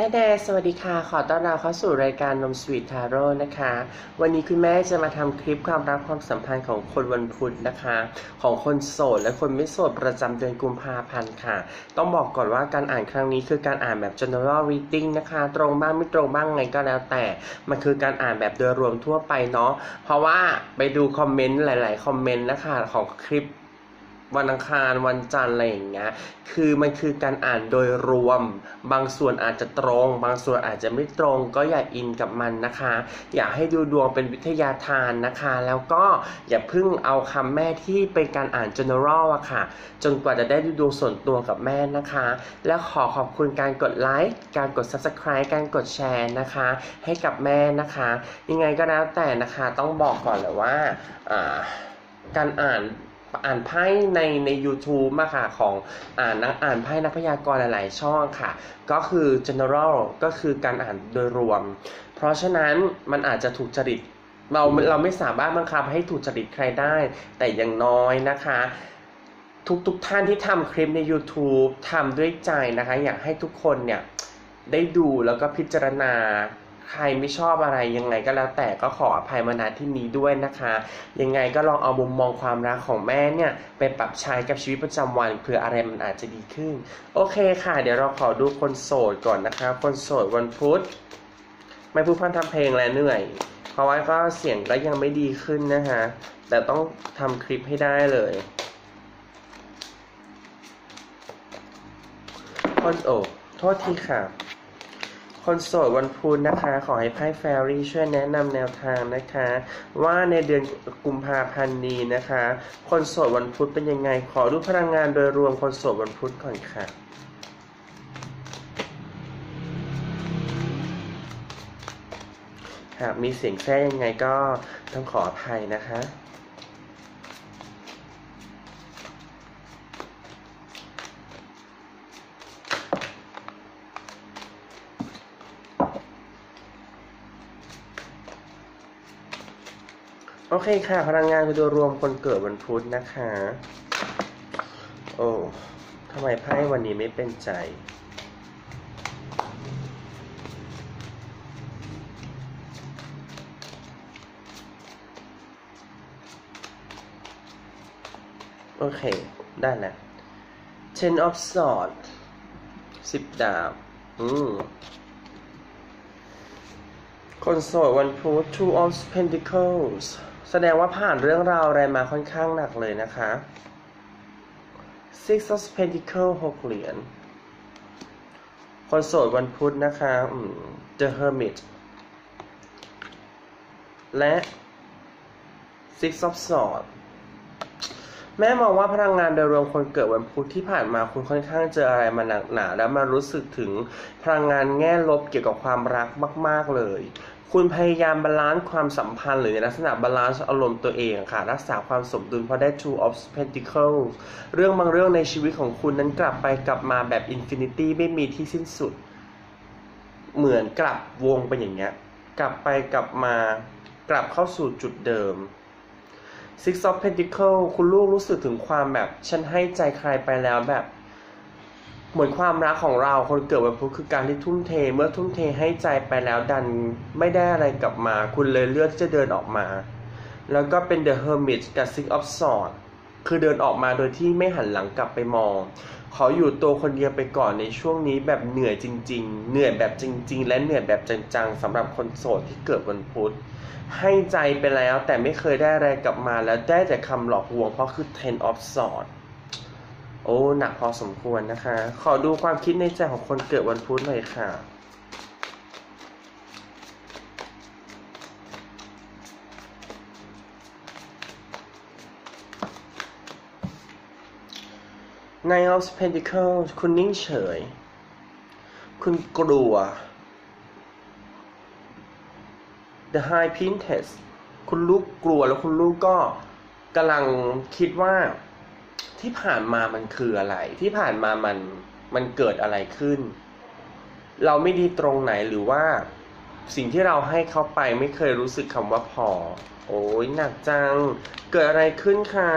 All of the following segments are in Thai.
แด้ๆสวัสดีค่ะ ขอต้อนรับเข้าสู่รายการนมสวีททาโร่นะคะ วันนี้คุณแม่จะมาทำคลิปความรักความสัมพันธ์ของคนวันพุธนะคะ ของคนโสดและคนไม่โสดประจำเดือนกุมภาพันธ์ค่ะ ต้องบอกก่อนว่าการอ่านครั้งนี้คือการอ่านแบบ general reading นะคะ ตรงบ้างไม่ตรงบ้างไงก็แล้วแต่ มันคือการอ่านแบบโดยรวมทั่วไปเนาะ เพราะว่าไปดูคอมเมนต์หลาย ๆ คอมเมนต์นะคะของคลิป วันอังคารวันจันทร์อะไรอย่างเงี้ย คือมันคือการอ่านโดยรวม บางส่วนอาจจะตรง บางส่วนอาจจะไม่ตรง ก็อย่าอินกับมันนะคะ อย่าให้ดูดวงเป็นวิทยาทานนะคะ แล้วก็อย่าเพิ่งเอาคำแม่ที่เป็นการอ่าน general อะค่ะ จนกว่าจะได้ดูดวงส่วนตัวกับแม่นะคะ แล้วขอขอบคุณการกดไลค์ การกด subscribe การกดแชร์นะคะ ให้กับแม่นะคะ ยังไงก็แล้วแต่นะคะ ต้องบอกก่อนเลยว่า การอ่าน อ่านไพ่ในใน YouTube อะค่ะของอ่านนักอ่านไพ่นักพยากรณ์หลาย ๆ ช่องค่ะ ก็คือ general ก็คือการอ่านโดยรวม เพราะฉะนั้นมันอาจจะถูกจริตเราเราไม่สามารถบังคับให้ถูกจริตใครได้ แต่อย่างน้อยนะคะ ทุกทุกท่านที่ทำคลิปใน YouTube ทำด้วยใจนะคะ อยากให้ทุกคนเนี่ยได้ดูแล้วก็พิจารณา ใครไม่ชอบอะไรยังไงก็แล้วแต่ก็ขออภัยมาณที่นี้ด้วยนะคะ ยังไงก็ลองเอามุมมองความรักของแม่เนี่ยไปปรับใช้กับชีวิตประจำวันเผื่ออะไรมันอาจจะดีขึ้น โอเคค่ะ เดี๋ยวเราขอดูคนโสดก่อนนะคะ คนโสดวันพุธไม่พูดพร่ำทำเพลงแล้วเหนื่อย เพราะว่าก็เสียงก็ยังไม่ดีขึ้นนะคะแต่ต้องทำคลิปให้ได้เลย คนโอ้โทษทีค่ะ คนโสดวันพุธนะคะ ขอให้ไพ่แฟรี่ช่วยแนะนำแนวทางนะคะ ว่าในเดือนกุมภาพันธ์นี้นะคะ คนโสดวันพุธเป็นยังไง ขอดูพลังงานโดยรวมคนโสดวันพุธก่อนค่ะหากมีเสียงแทรกยังไงก็ต้องขออภัยนะคะ โอเคค่ะ พลังงานคือโดยรวมคนเกิดวันพุธนะคะ โอ้ทำไมไพ่วันนี้ไม่เป็นใจโอเค ได้แล้ว ten of swords สิบดาบ อืม คนโสดวันพุธ two of pentacles แสดงว่าผ่านเรื่องราวอะไรมาค่อนข้างหนักเลยนะคะ six of pentacles หกเหรียญ คนโสดวันพุธนะคะ the hermit และ six of swords แม่มองว่าพลังงานโดยรวมคนเกิดวันพุธที่ผ่านมาคุณค่อนข้างเจออะไรมาหนักหนา แล้วมารู้สึกถึงพลังงานแง่ลบเกี่ยวกับความรักมาก ๆเลย คุณพยายามบาลานซ์ความสัมพันธ์หรือในลักษณะบาลานซ์อารมณ์ตัวเองค่ะ รักษาความสมดุลเพราะได้ two of pentacles เรื่องบางเรื่องในชีวิตของคุณนั้นกลับไปกลับมาแบบอินฟินิตี้ไม่มีที่สิ้นสุด เหมือนกลับวงไปอย่างเงี้ย กลับไปกลับมากลับเข้าสู่จุดเดิม Six of Pentacles คุณลูกรู้สึกถึงความแบบ ฉันให้ใจใครไปแล้วแบบ เหมือนความรักของเราคนเกิดวันพุธคือการที่ทุ่มเท เมื่อทุ่มเทให้ใจไปแล้วดันไม่ได้อะไรกลับมา คุณเลยเลือกที่จะเดินออกมา แล้วก็เป็น The Hermit กับ Six of Swords คือเดินออกมาโดยที่ไม่หันหลังกลับไปมอง ขออยู่ตัวคนเดียวไปก่อนในช่วงนี้แบบเหนื่อยจริง ๆ เหนื่อยแบบจริง ๆ และเหนื่อยแบบจังๆสำหรับคนโสดที่เกิดวันพุธให้ใจไปแล้วแต่ไม่เคยได้อะไรกลับมาแล้วได้แต่คำหลอกลวงเพราะคือ ten of swords อ้หนักพอสมควรนะคะ ขอดูความคิดในใจของคนเกิดวันพุธหน่อยค่ะ Nine of Pentacles คุณนิ่งเฉย คุณกลัว The High Princess คุณลูกกลัวแล้วคุณลูกก็กำลังคิดว่า ที่ผ่านมามันคืออะไร ที่ผ่านมามันมันเกิดอะไรขึ้น เราไม่ดีตรงไหนหรือว่าสิ่งที่เราให้เขาไปไม่เคยรู้สึกคำว่าพอ โอ้ยหนักจัง เกิดอะไรขึ้นคะ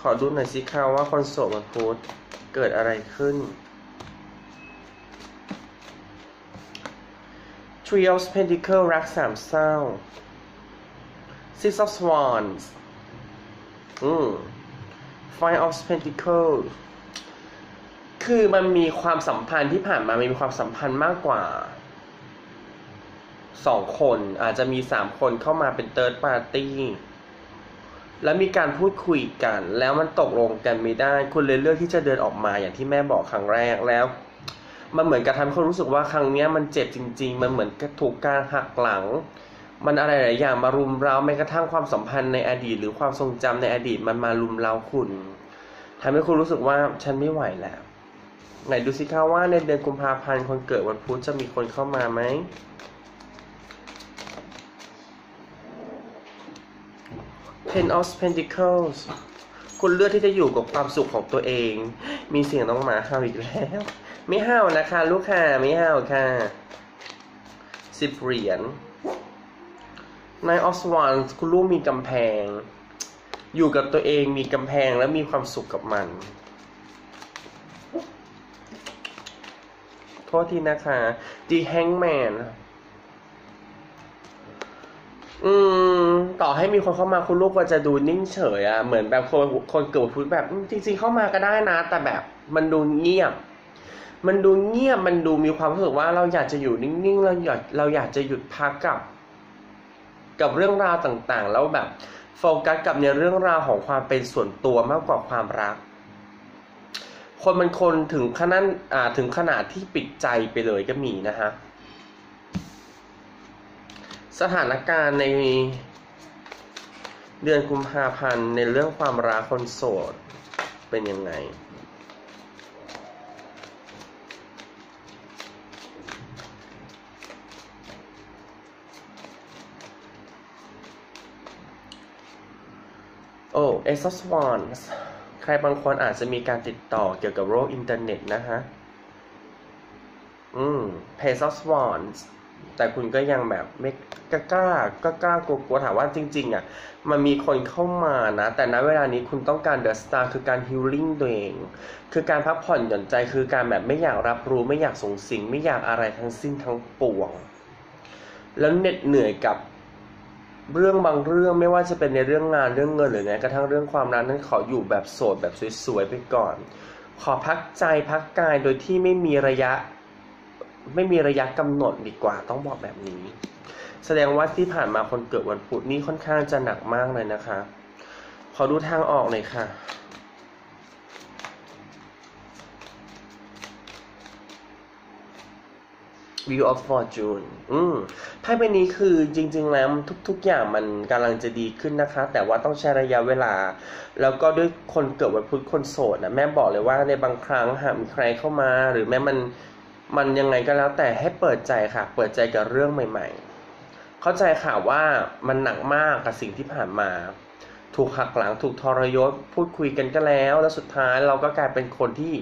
ขอดูหน่อยสิคะว่าคอนโซลมันพูดเกิดอะไรขึ้น Three of Pentacle รักสามเศร้า Six of Wands อืม Five of Pentacles คือมันมีความสัมพันธ์ที่ผ่านมามันมีความสัมพันธ์มากกว่าสองคนอาจจะมีสามคนเข้ามาเป็น Third Party แล้วมีการพูดคุยกัน แล้วมันตกลงกันไม่ได้ คุณเลยเลือกที่จะเดินออกมาอย่างที่แม่บอกครั้งแรกแล้ว มันเหมือนกับทำให้คนรู้สึกว่าครั้งนี้มันเจ็บจริง ๆ มันเหมือนถูกการหักหลัง มันอะไรหลายอย่างมารุมเราแม้กระทั่งความสัมพันธ์ในอดีต หรือความทรงจำในอดีตมันมารุมเราคุณทำให้คุณรู้สึกว่าฉันไม่ไหวแล้ว ไหนดูสิคะว่าในเดือนกุมภาพันธ์คนเกิดวันพุธจะมีคนเข้ามาไหม Ten of Pentacles คุณเลือกที่จะอยู่กับความสุขของตัวเอง มีเสียงน้องหมาเห่าอีกแล้ว ไม่เห่านะคะ ลูกค่ะไม่เห่าค่ะสิบเหรียญ Nine of Wands คุณลูกมีกำแพง อยู่กับตัวเองมีกำแพงและมีความสุขกับมัน โทษทีนะคะ The Hangman อืม ต่อให้มีคนเข้ามาคุณลูกก็จะดูนิ่งเฉยอะเหมือนแบบคนคนเกิดพุธแบบจริง ๆ เข้ามาก็ได้นะ แต่แบบมันดูเงียบ มันดูเงียบมันดูมีความรู้สึกว่าเราอยากจะอยู่นิ่งๆเราอยากเราอยากจะหยุดพักกับ กับเรื่องราวต่างๆ แล้วแบบโฟกัสกับในเรื่องราวของความเป็นส่วนตัวมากกว่าความรัก คนมันคนถึงขนาดถึงขนาดที่ปิดใจไปเลยก็มีนะฮะสถานการณ์ในเดือนกุมภาพันธ์ในเรื่องความรักคนโสดเป็นยังไง โอ้เอซ w a n s ใครบางคนอาจจะมีการติดต่อเกี่ยวกับโรคอินเทอร์เน็ตนะฮะ อืมเพซ of Wands แต่คุณก็ยังแบบไม่กล้ากล้ากล้ากล้ากลัวกลัวถามว่าจริง ๆ อะ มันมีคนเข้ามานะ แต่ณเวลานี้คุณต้องการเดอะสตาร์คือการฮิลลิ่งตัวเอง คือการพักผ่อนหย่อนใจคือการแบบไม่อยากรับรู้ไม่อยากส่งสิ่งไม่อยากอะไรทั้งสิ้นทั้งปวง แล้วเหน็ดเหนื่อยกับ เรื่องบางเรื่องไม่ว่าจะเป็นในเรื่องงานเรื่องเงินหรือแม้กระทั่งเรื่องความรักนั้นขออยู่แบบโสดแบบสวยๆไปก่อน ขอพักใจพักกายโดยที่ไม่มีระยะ ไม่มีระยะกำหนดดีกว่าต้องบอกแบบนี้ แสดงว่าที่ผ่านมาคนเกิดวันพุธนี่ค่อนข้างจะหนักมากเลยนะคะ ขอดูทางออกหน่อยค่ะ View of Fortune อืมไพ่ใบนี้คือจริง ๆ แล้วทุก ๆ อย่างมันกำลังจะดีขึ้นนะคะ แต่ว่าต้องใช้ระยะเวลา แล้วก็ด้วยคนเกิดวันพุธคนโสดนะแม่บอกเลยว่าในบางครั้งหากมีใครเข้ามา หรือแม้มันมันยังไงก็แล้วแต่ให้เปิดใจค่ะ เปิดใจกับเรื่องใหม่ ๆ เข้าใจค่ะว่ามันหนักมากกับสิ่งที่ผ่านมา ถูกหักหลังถูกทรยศพูดคุยกันก็แล้ว แล้วสุดท้ายเราก็กลายเป็นคนที่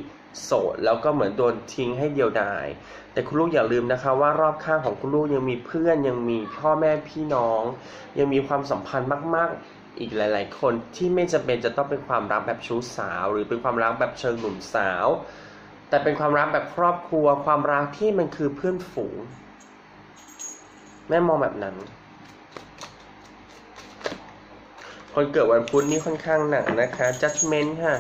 โสดแล้วก็เหมือนโดนทิ้งให้เดียวดาย แต่คุณลูกอย่าลืมนะคะ ว่ารอบข้างของคุณลูกยังมีเพื่อนยังมีพ่อแม่พี่น้อง ยังมีความสัมพันธ์มาก ๆ อีกหลาย ๆ คนที่ไม่จำเป็นจะต้องเป็นความรักแบบชู้สาว หรือเป็นความรักแบบเชิงหนุ่มสาว แต่เป็นความรักแบบครอบครัว ความรักที่มันคือเพื่อนฝูง แม่มองแบบนั้นคนเกิดวันพุธนี่ค่อนข้างหนักนะคะ judgment ค่ะ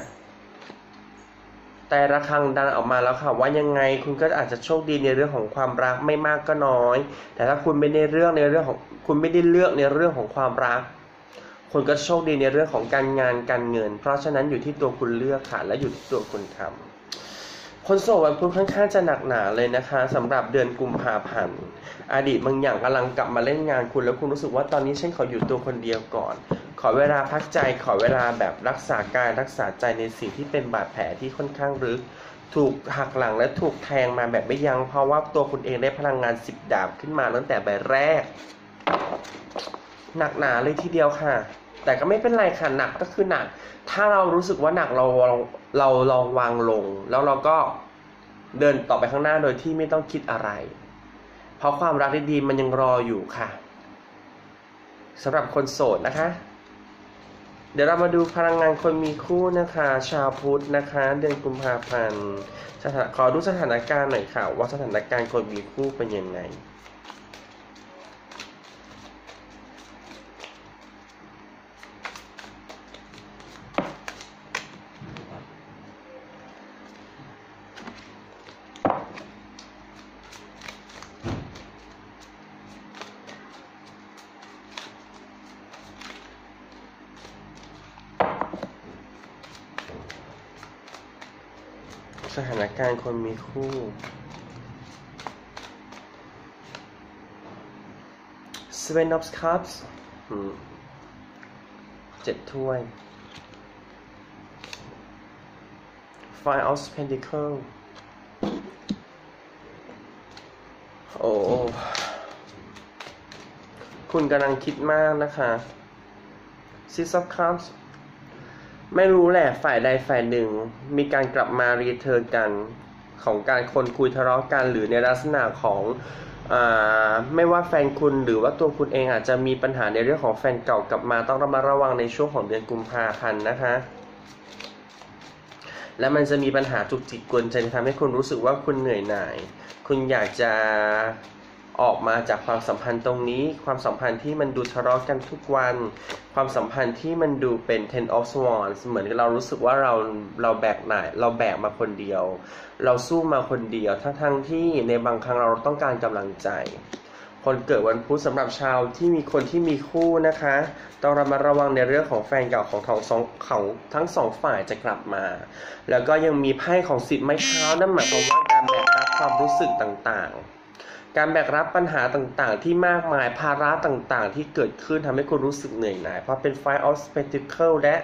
แต่ระฆังดังออกมาแล้วค่ะว่ายังไงคุณก็อาจจะโชคดีในเรื่องของความรักไม่มากก็น้อย แต่ถ้าคุณไม่ได้เรื่องในเรื่องของคุณไม่ได้เลือกในเรื่องของความรัก คุณก็โชคดีในเรื่องของการงานการเงิน เพราะฉะนั้นอยู่ที่ตัวคุณเลือกค่ะและอยู่ที่ตัวคุณทำ คนโสดวันพุธค่อนข้างจะหนักหนาเลยนะคะสำหรับเดือนกุมภาพันธ์อดีตบางอย่างกำลังกลับมาเล่นงานคุณแล้วคุณรู้สึกว่าตอนนี้ฉันขออยู่ตัวคนเดียวก่อน ขอเวลาพักใจขอเวลาแบบรักษากายรักษาใจในสิ่งที่เป็นบาดแผลที่ค่อนข้างลึก ถูกหักหลังและถูกแทงมาแบบไม่ยัง้งเพราะว่าตัวคุณเองได้พลังงานสิบดาบขึ้นมาตั้งแต่ใบแรก หนักหนาเลยทีเดียวค่ะ แต่ก็ไม่เป็นไรค่ะหนักก็คือหนัก ถ้าเรารู้สึกว่าหนักเราเราเราลองวางลง แล้วเราก็เดินต่อไปข้างหน้าโดยที่ไม่ต้องคิดอะไร เพราะความรักดีๆมันยังรออยู่ค่ะสำหรับคนโสดนะคะ เดี๋ยวเรามาดูพลังงานคนมีคู่นะคะ ชาวพุธนะคะ เดือนกุมภาพันธ์ขอดูสถานการณ์หน่อยค่ะ ว่าสถานการณ์คนมีคู่เป็นยังไง สถานการณ์คนมีคู่ Seven of Cups เจ็ดถ้วย Five of Pentacles โอ้คุณกำลังคิดมากนะคะ Six of Cups ไม่รู้แหละฝ่ายใดฝ่ายหนึ่ง มีการกลับมารีเทิร์นกันของการคนคุยทะเลาะกันหรือในลักษณะของอไม่ว่าแฟนคุณหรือว่าตัวคุณเองอาจจะมีปัญหาในเรื่องของแฟนเก่ากลับมาต้องระมัดระวังในช่วงของเดือนกุมภาพันธ์นะคะ และมันจะมีปัญหาจุกจิกกวนใจทำให้คุณรู้สึกว่าคุณเหนื่อยหน่าย คุณอยากจะ ออกมาจากความสัมพันธ์ตรงนี้ ความสัมพันธ์ที่มันดูทะเลาะกันทุกวัน ความสัมพันธ์ที่มันดูเป็น ten of swans เหมือนกับเรารู้สึกว่าเราเราแบกหน่ายเราแบกมาคนเดียว เราสู้มาคนเดียว ทั้งทั้งที่ในบางครั้งเราต้องการกำลังใจ คนเกิดวันพุธสำหรับชาวที่มีคนที่มีคู่นะคะ ต้องระมัดระวังในเรื่องของแฟนเก่าของทั้งสองของทั้งสองฝ่ายจะกลับมา แล้วก็ยังมีไพ่ของสิทธิ์ไม้เท้านั่นหมายความว่าการแบกรับความรู้สึกต่างๆ การแบกรับปัญหาต่างๆ ที่มากมายภาระต่างๆ ที่เกิดขึ้นทำให้คุณรู้สึกเหนื่อยหน่าย เพราะเป็น Five of Pentacles และ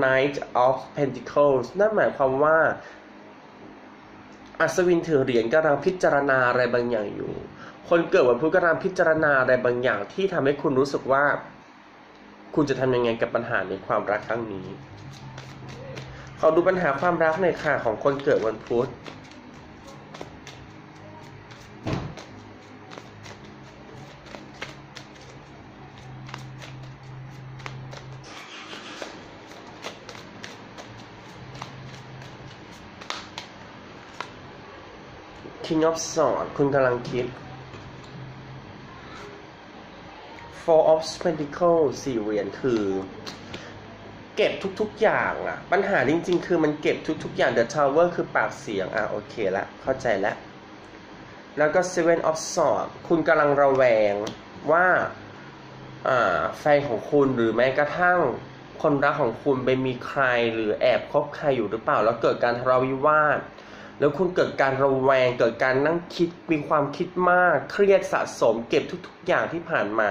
Knight of Pentacles นั่นหมายความว่า อัศวินถือเหรียญกำลังพิจารณาอะไรบางอย่างอยู่ คนเกิดวันพุธกำลังพิจารณาอะไรบางอย่างที่ทำให้คุณรู้สึกว่า คุณจะทำยังไงกับปัญหาในความรักครั้งนี้ขอดูปัญหาความรักในอยค่ะของคนเกิดวันพุธ King of Sword คุณกำลังคิด Four of Pentacles สี่เหรียญคือ เก็บทุกๆอย่างอะปัญหาจริง ๆ คือมันเก็บทุกๆอย่าง The Tower คือปากเสียง อะ โอเคละ เข้าใจแล้ว แล้วก็ Seven of Swords คุณกำลังระแวงว่าอ่าแฟนของคุณหรือแม้กระทั่งคนรักของคุณไปมีใครหรือแอบคบใครอยู่หรือเปล่า แล้วเกิดการทะเลาะวิวาท แล้วคุณเกิดการระแวง เกิดการนั่งคิดมีความคิดมาก เครียดสะสม เก็บทุก ๆ อย่างที่ผ่านมา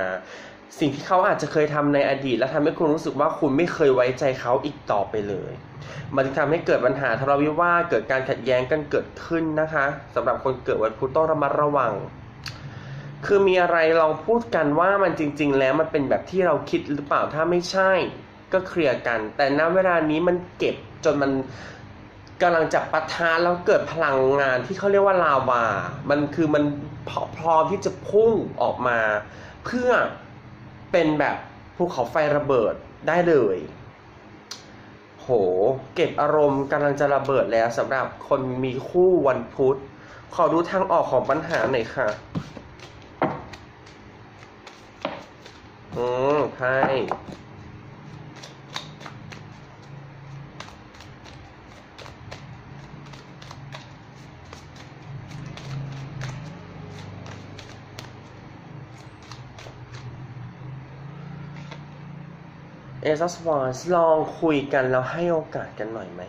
สิ่งที่เขาอาจจะเคยทำในอดีต และทำให้คุณรู้สึกว่าคุณไม่เคยไว้ใจเขาอีกต่อไปเลย มันจึงทำให้เกิดปัญหาทะเลาะวิวาทเกิดการขัดแย้งกันเกิดขึ้นนะคะสำหรับคนเกิดวันพุธต้องระมัดระวัง คือมีอะไรลองพูดกันว่ามันจริง ๆ แล้วมันเป็นแบบที่เราคิดหรือเปล่าถ้าไม่ใช่ ก็เคลียร์กัน แต่ณเวลานี้มันเก็บจนมัน กำลังจะปะทะแล้วเกิดพลังงานที่เขาเรียกว่าลาวา มันคือมันพร้อมที่จะพุ่งออกมา เพื่อเป็นแบบภูเขาไฟระเบิดได้เลย โห เก็บอารมณ์กำลังจะระเบิดแล้วสำหรับคนมีคู่วันพุธ ขอดูทางออกของปัญหาหน่อยค่ะ อืมใช่ เอซัสวอนลองคุยกันแล้วให้โอกาสกันหน่อยไหม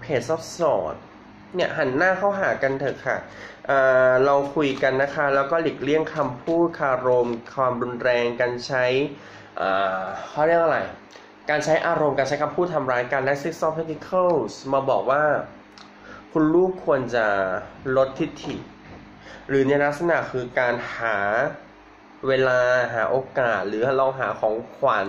เพจซับสอนเนี่ยหันหน้าเข้าหากันเถอะค่ะอาลองคุยกันนะคะ แล้วก็หลีกเลี่ยงคำพูดคารม ความรุนแรงการใช้เขาเรียกอะไร การใช้อารมณ์การใช้คำพูดทำร้ายกันและ Six of Pentacles มาบอกว่า คุณลูกควรจะลดทิฐิ หรือในลักษณะคือการหาเวลาหาโอกาส หรือลองหาของขวัญ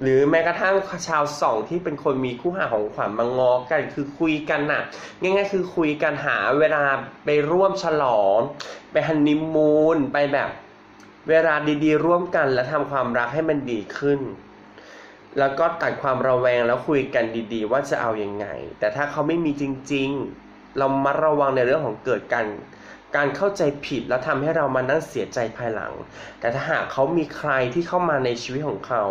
หรือแม้กระทั่งชาวสองที่เป็นคนมีคู่หาของขวัญมางอกันคือคุยกันน่ะง่ายๆคือคุยกันหาเวลาไปร่วมฉลอง ไปฮันนีมูนไปแบบเวลาดีๆ ร่วมกันและทำความรักให้มันดีขึ้น แล้วก็ตัดความระแวงแล้วคุยกันดีๆ ว่าจะเอาอยัางไง แต่ถ้าเขาไม่มีจริงๆ เรามาระวังในเรื่องของเกิดการการเข้าใจผิดแล้วทำให้เรามานั่งเสียใจภายหลัง แต่ถ้าหากเขามีใครที่เข้ามาในชีวิตของเขา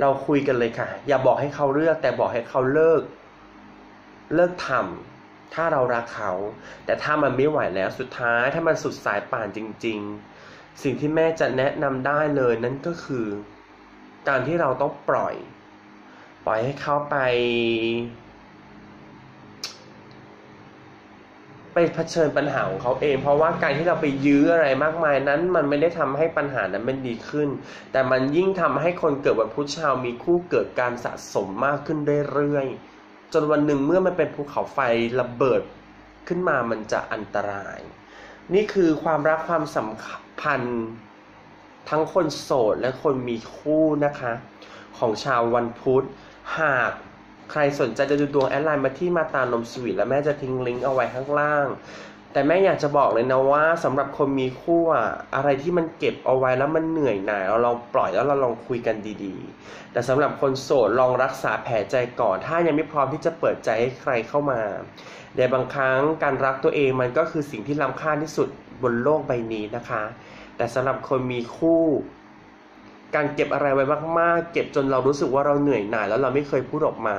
เราคุยกันเลยค่ะ อย่าบอกให้เขาเลือก แต่บอกให้เขาเลิก เลิกทำถ้าเรารักเขา แต่ถ้ามันไม่ไหวแล้วสุดท้ายถ้ามันสุดสายป่านจริง ๆ สิ่งที่แม่จะแนะนำได้เลยนั่นก็คือ การที่เราต้องปล่อย ปล่อยให้เขาไป ไปเผชิญปัญหาของเขาเอง เพราะว่าการที่เราไปยื้ออะไรมากมายนั้น มันไม่ได้ทำให้ปัญหานั้นมันดีขึ้น แต่มันยิ่งทำให้คนเกิดวันพุธชาวมีคู่เกิดการสะสมมากขึ้นเรื่อยๆจนวันหนึ่งเมื่อมันเป็นภูเขาไฟระเบิดขึ้นมามันจะอันตราย นี่คือความรักความสัมพันธ์ทั้งคนโสดและคนมีคู่นะคะ ของชาววันพุธ หากใครสนใจจะดูดวงแอดไลน์มาที่มาตานมสวีทแล้วแม่จะทิ้งลิงก์เอาไว้ข้างล่าง แต่แม่อยากจะบอกเลยนะว่าสำหรับคนมีคู่อะอะไรที่มันเก็บเอาไว้แล้วมันเหนื่อยหน่ายเราลองปล่อยแล้วเราลองคุยกันดีๆ แต่สำหรับคนโสดลองรักษาแผลใจก่อน ถ้ายังไม่พร้อมที่จะเปิดใจให้ใครเข้ามาในบางครั้งการรักตัวเองมันก็คือสิ่งที่ล้ำค่าที่สุดบนโลกใบนี้นะคะ แต่สำหรับคนมีคู่ การเก็บอะไรไว้มากๆ เก็บจนเรารู้สึกว่าเราเหนื่อยหน่ายแล้วเราไม่เคยพูดออกมา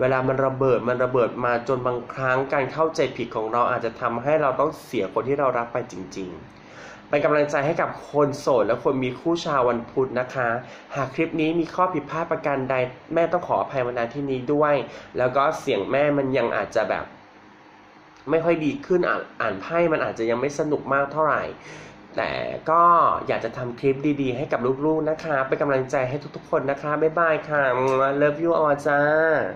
เวลามันระเบิดมันระเบิดมาจนบางครั้งการเข้าใจผิดของเราอาจจะทำให้เราต้องเสียคนที่เรารักไปจริง ๆ เป็นกำลังใจให้กับคนโสดและคนมีคู่ชาววันพุธนะคะ หากคลิปนี้มีข้อผิดพลาดประการใดแม่ต้องขออภัยมาณที่นี้ด้วย แล้วก็เสียงแม่มันยังอาจจะแบบ ไม่ค่อยดีขึ้นอ่านอ่านไพ่มันอาจจะยังไม่สนุกมากเท่าไหร่ แต่ก็อยากจะทำคลิปดีๆ ให้กับลูกๆนะคะ เป็นกำลังใจให้ทุกๆคนนะคะ บ๊ายบายค่ะ Love you all จ้า